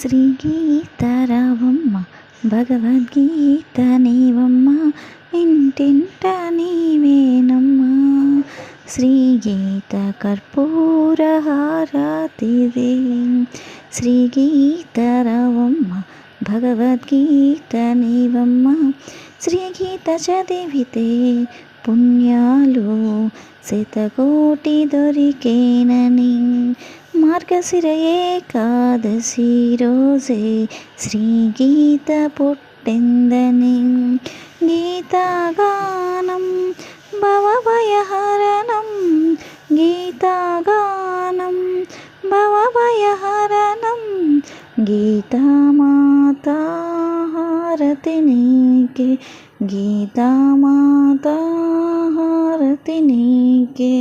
శ్రీ గీతారావమ్మ భగవద్గీత నీవమ్మ ఇంటింట నీవేనమ్మా శ్రీ గీత కర్పూర శ్రీ భగవద్గీత నీవమ్మ. శ్రీ గీత చదివితే పుణ్యాలు శతకోటి దొరికేనని. మార్గశిర ఏకాదశి రోజే శ్రీ గీత పుట్టిందని గీతాగానం భవభయహరణం గీతాగానం భవభయహరణం గీతామాత హారతి నీకే గీతామాత హారతి నీకే